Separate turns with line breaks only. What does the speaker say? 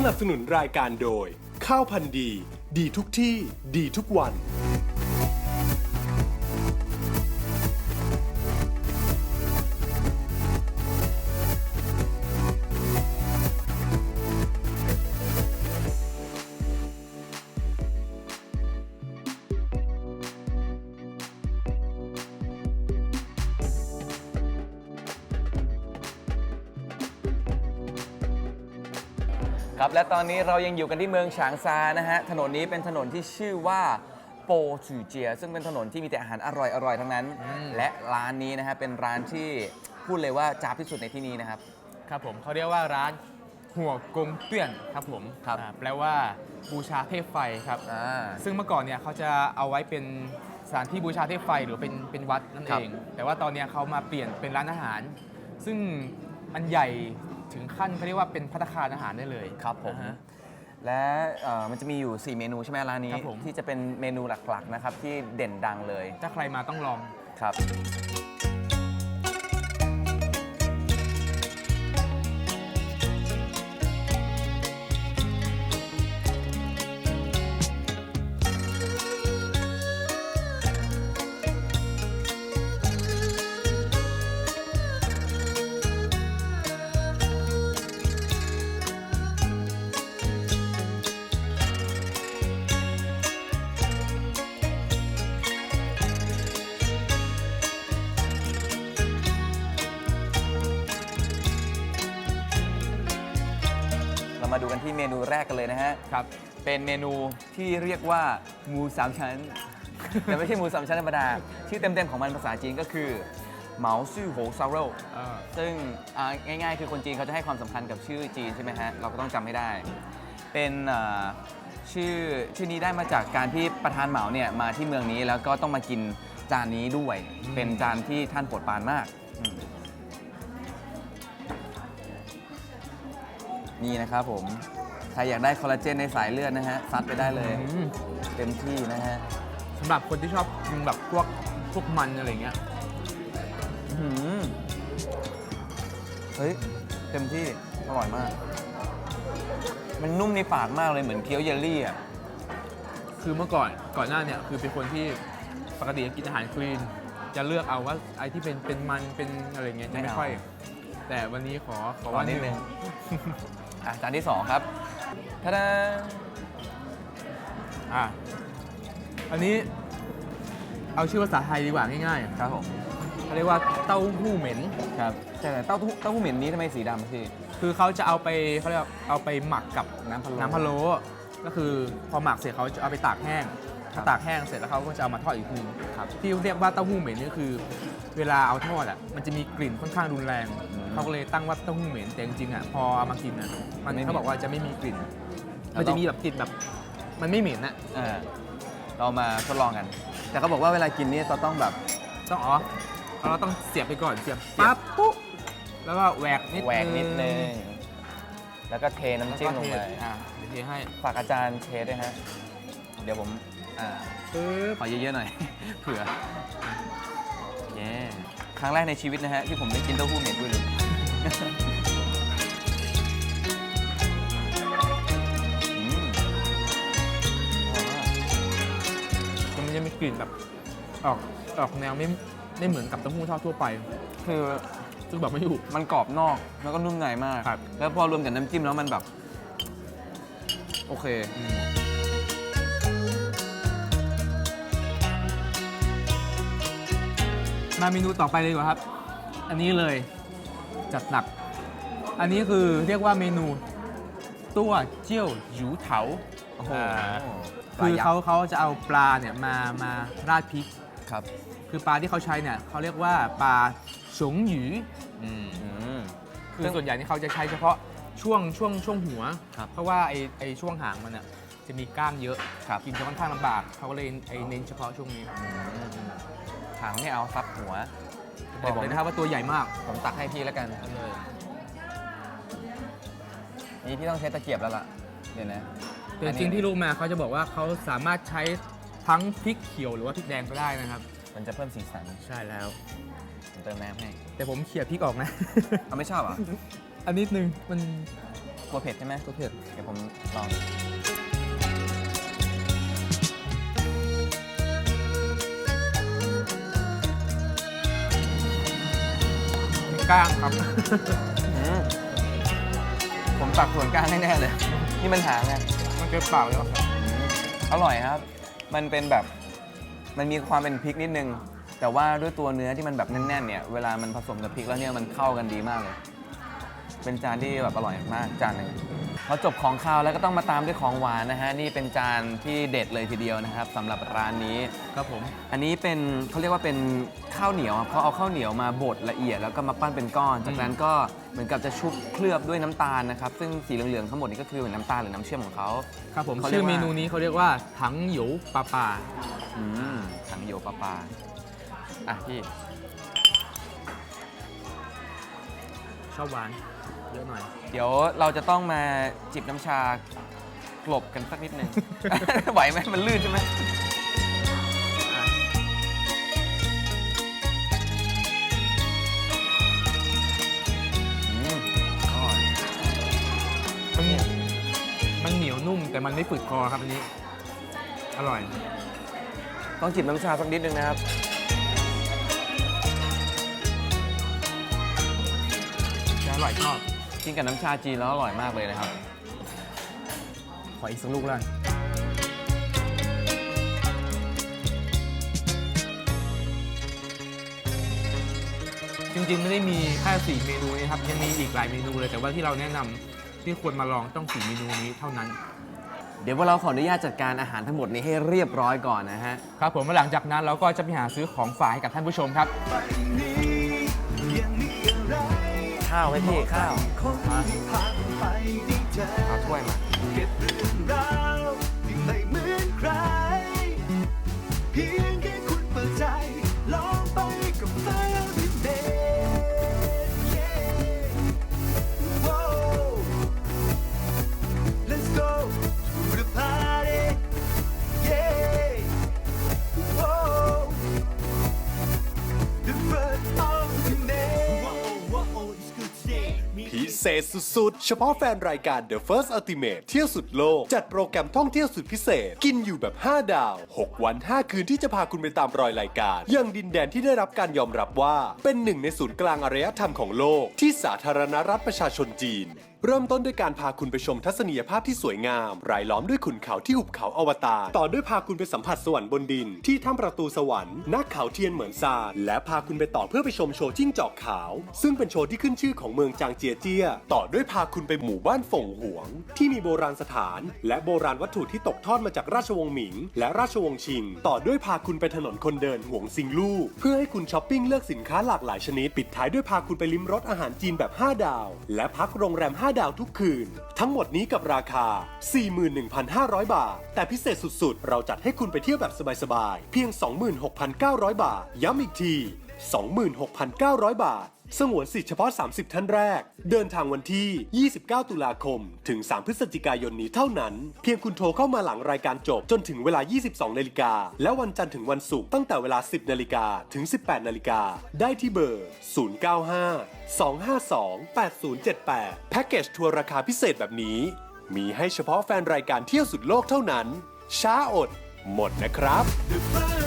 สนับสนุนรายการโดย ข้าวพันธุ์ดี ดีทุกที่ ดีทุกวัน
ครับและตอนนี้เรายังอยู่กันที่เมืองฉางซานะฮะถนนนี้เป็นถนนที่ชื่อว่าโปจูเจีย ซึ่งเป็นถนนที่มีแต่อาหารอร่อยๆทั้งนั้น และร้านนี้นะฮะเป็นร้านที่พูดเลยว่าจ้าบที่สุดในที่นี้นะครับ
ครับผมเขาเรียกว่าร้านหัวกงเตี้ยนครับผม
ครับ
อ่าแปลว่าบูชาเทพไฟครับ
อ่า
ซึ่งเมื่อก่อนเนี่ยเขาจะเอาไว้เป็นสถานที่บูชาเทพไฟหรือเป็นเป็นวัดนั่น
ครั
เอบ ง แต่ว่าตอนเนี้ยเขามาเปลี่ยนเป็นร้านอาหาร ซึ่ง มันใหญ่ถึงขั้นเขาเรียกว่าเป็นพัตตาคารอาหารได้เลย
ครับผม
อ่าฮะ
และเอ่อมันจะมีอยู่ 4 เมนูใช่ไหมร้านนี้
ครับผม
ที่จะเป็นเมนูหลักๆนะครับที่เด่นดังเลย
ถ้าใครมาต้องลอง
ครับ มาดูกันที่เมนูแรกกันเลยนะฮะ
ครับ
เป็นเมนูที่เรียกว่าหมูสามชั้น แต่ไม่ใช่หมูสามชั้นธรรมดา ชื่อเต็มๆของมันภาษาจีนก็คือเหมาซื่อโหซาโร่
เอ่อ
ซึ่งอ่าง่ายๆ คือคนจีนเขาจะให้ความสำคัญกับชื่อจีนใช่ไหมฮะ เราก็ต้องจำให้ได้ เป็นอ่าชื่อชื่อนี้ได้มาจากการที่ประธานเหมาเนี่ยมาที่เมืองนี้แล้วก็ต้องมากินจานนี้ด้วย เป็นจานที่ท่านโปรดปรานมากอืม นี่นะครับผม ใครอยากได้คอลลาเจนในสายเลือดนะฮะ ซัดไปได้เลย
อืม
เต็มที่นะฮะ
สำหรับคนที่ชอบกินแบบพวกพวกมันอะไรเงี้ย
อื้อหือเฮ้ย เต็มที่ อร่อยมาก มันนุ่มในปากมากเลยเหมือนเคี้ยวเยลลี่อะ
คือเมื่อก่อนก่อนหน้าเนี่ยคือเป็นคนที่ปกติกินอาหารคลีน จะเลือกเอาว่าไอ้ที่เป็นเป็นมันเป็นอะไรเงี้ยจะ
ไม่
ไม่
เอา
ค่อย แต่วันนี้ขอขอ
ขอ
ว่า
นิดนึง อะจานที่2ครับทะดา
อะอันนี้เอาชื่อภาษาไทยดีกว่าง่าย
ครับผม
ๆเขาเรียกว่าเต้าหู้เหม็น
ครับแต่เต้าหู้เต้าหู้เหม็นนี้ทำไมสีดำพี่
คือเขาจะเอาไปเขาเรียกว่าเอาไปหมักกับ
น้ำพะโล้
น้ำพะโล้ก็คือพอหมักเสร็จเขาจะเอาไปตากแห้ง
ครับ
ตากแห้งเสร็จแล้วเขาก็จะเอามาทอดอีกที
ครับ
ที่เรียกว่าเต้าหู้เหม็นนี่คือ เวลาเอาทอดอะมันจะมีกลิ่นค่อนข้างรุนแรง
อืม
เขาก็เลยตั้งว่าเต้าหู้เหม็นแต่จริงๆอะพอเอามากินอะมัน
ไม่มี
เขาบอกว่าจะไม่มีกลิ่น
แล้ว
มันจะมีแบบกลิ่นแบบ มันไม่เหม็นนะ
อ่าเรามาทดลองกัน แต่เขาบอกว่าเวลากินนี่เราต้องแบบ
ต้องอ๋อเราต้องเสียบไปก่อนเสียบปั๊บปุ๊บแล้วก็แหวกนิด
แหวกนิดนึง แล้วก็เทน้ำจิ้มลงไป
แล้วก็เทอะเดี๋ยวเทให้
ฝากอาจารย์เชฟด้วยฮะ เดี๋ยวผมอ่า
ปึ๊บ
ขอเยอะๆหน่อย เผื่อ เย้ ครั้งแรกในชีวิตนะฮะ ที่ผมได้กินเต้าหู้เหม็นด้วยเลย อืมอร่อยมาก
มันจะมีกลิ่นแบบออกออกแนวไม่ไม่เหมือนกับเต้าหู้ทอดทั่วไป
คือ
ซึ่งแบบไม่ถูก
มันกรอบนอกแล้วก็นุ่มในมาก
ครับ
แล้วพอรวมกับน้ำจิ้มแล้วมันแบบ โอเค
มาเมนูต่อไปเลยดีกว่าครับ อันนี้เลย จัดหนัก อันนี้คือเรียกว่าเมนู ตัวเจี้ยวหยูเถา
โอ้โห
อ่า
ปลา
คือ
ยักษ์
เขาเขาจะเอาปลาเนี่ยมามาราดพริก
ครับ
คือปลาที่เขาใช้เนี่ยเขาเรียกว่าปลาฉงหยู
อืม
คือส่วนใหญ่นี่เขาจะใช้เฉพาะช่วงช่วงช่วงหัว
ครับ
เพราะว่าไอไอช่วงหางมันอะจะมีกล้ามเยอะ
ครับ
กินจะค่อนข้างลำบากเขาก็เลยไอเน้นเฉพาะช่วงนี้
หางไม่เอาซับหัว
บอกเลยนะครับว่าตัวใหญ่มาก
ผมตักให้พี่แล้วกัน
เลย
นี่พี่ต้องใช้ตะเกียบแล้วล่ะเดี๋ยวนะ
แต่จริงๆที่รู้มาเขาจะบอกว่าเขาสามารถใช้ทั้งพริกเขียวหรือว่าพริกแดงก็ได้นะครับ
มันจะเพิ่มสีสัน
ใช่แล้ว
ผมเติมน้ำให้
แต่ผมเขี่ยพริกออกนะ
เอาไม่ชอบเหรอ
อันนิดนึงมัน
กลัวเผ็ดใช่ไหม
ตัวเผ็ด
เดี๋ยวผมลอง
ก้างครับ
อืมผมตักส่วนกลางแน่ๆเลย นี่มันหางไง
มันเก็บเปล่าเลยเหรอครับ
อร่อยครับ มันเป็นแบบ มันมีความเป็นพริกนิดนึง แต่ว่าด้วยตัวเนื้อที่มันแบบแน่นๆเนี่ย เวลามันผสมกับพริกแล้วเนี่ยมันเข้ากันดีมากเลย เป็นจานที่แบบอร่อยมากจานหนึ่งพอจบของข้าวแล้วก็ต้องมาตามด้วยของหวานนะฮะนี่เป็นจานที่เด็ดเลยทีเดียวนะครับสำหรับร้านนี้
ครับผม
อันนี้เป็นเขาเรียกว่าเป็นข้าวเหนียวครับเขาเอาข้าวเหนียวมาบดละเอียดแล้วก็มาปั้นเป็นก้อน จากนั้นก็เหมือนกับจะชุบเคลือบด้วยน้ำตาลนะครับซึ่งสีเหลืองๆทั้งหมดนี้ก็คือเหมือนน้ำตาลหรือน้ำเชื่อมของเขา
ครับผม
เขาเรีย
ชื่
ก
อ
ว่า
เมนูนี้เขาเรียกว่าถังหยูปลาปลา
อืมสังโยปลาปลาอะพี่
ชอบหวาน เยอะหน่อย
เดี๋ยวเราจะต้องมาจิบน้ำชากลบกันสักนิดนึงไหวไหมมันลื่นใช่ไหมอืมอร่อย
มันมันเหนียวนุ่มแต่มันไม่ฝืดคอครับอันนี้ อร่อย
ต้องจิบน้ำชาสักนิดนึงนะครับ
แต่อร่อยชอบ
กินกับน้ำชาจีนแล้วอร่อยมากเลยนะครับ
ขออีกสักลูกแล้วกันจริงๆ ไม่ได้มีแค่สี่เมนูนี้ครับ ยังมีอีกหลายเมนูเลยแต่ว่าที่เราแนะนำที่ควรมาลองต้องสี่เมนูนี้เท่านั้น
เดี๋ยวพวกเราขออนุญาตจัดการอาหารทั้งหมดนี้ให้เรียบร้อยก่อนนะฮะ
ครับผมแล้วหลังจากนั้นเราก็จะไปหาซื้อของฝากให้กับท่านผู้ชมครับ
ข้าวไหมพี่ข้าว
มา
เอาถ้วยมา
ศษสุดๆ เฉพาะแฟนรายการ The First Ultimate เที่ยวสุดโลก จัดโปรแกรมท่องเที่ยวสุดพิเศษ กินอยู่แบบ 5 ดาว 6 วัน 5 คืนที่จะพาคุณไปตามรอยรายการยังดินแดนที่ได้รับการยอมรับว่า เป็นหนึ่งในศูนย์กลางอารยธรรมของโลก ที่สาธารณรัฐประชาชนจีนเริ่มต้นด้วยการพาคุณไปชมทัศนียภาพที่สวยงาม รายล้อมด้วยขุนเขาที่หุบเขาอวตาร ต่อด้วยพาคุณไปสัมผัสสวรรค์บนดิน ที่ถ้ำประตูสวรรค์นักเขาเทียนเหมือนซาและพาคุณไปต่อเพื่อไปชมโชว์จิ้งจอกขาว ซึ่งเป็นโชว์ที่ขึ้นชื่อของเมืองจางเจียเจีย ต่อด้วยพาคุณไปหมู่บ้านฝงหวง ที่มีโบราณสถาน และโบราณวัตถุที่ตกทอดมาจากราชวงศ์หมิง และราชวงศ์ชิง ต่อด้วยพาคุณไปถนนคนเดินหวงซิงลู่เพื่อให้คุณช้อปปิ้งเลือกสินค้าหลากหลายชนิด ปิดท้ายด้วยพาคุณไปลิ้มรสอาหารจีนแบบ 5 ดาว และพักโรงแรม5ดาวทุกคืน ทั้งหมดนี้กับราคา 41,500 บาท แต่พิเศษสุดๆ เราจัดให้คุณไปเที่ยวแบบสบายๆ เพียง 26,900 บาท ย้ำอีกที 26,900 บาท สงวนสิทธิ์เฉพาะ 30 ท่านแรก เดินทางวันที่ 29 ตุลาคม ถึง 3 พฤศจิกายนนี้เท่านั้น เพียงคุณโทรเข้ามาหลังรายการจบจนถึงเวลา 22 นาฬิกา และวันจันทร์ถึงวันศุกร์ตั้งแต่เวลา 10 นาฬิกา ถึง 18 นาฬิกา ได้ที่เบอร์ 095 252 8078 แพ็กเกจทัวร์ราคาพิเศษแบบนี้ มีให้เฉพาะแฟนรายการเที่ยวสุดโลกเท่านั้น ช้าอด หมดนะครับ
The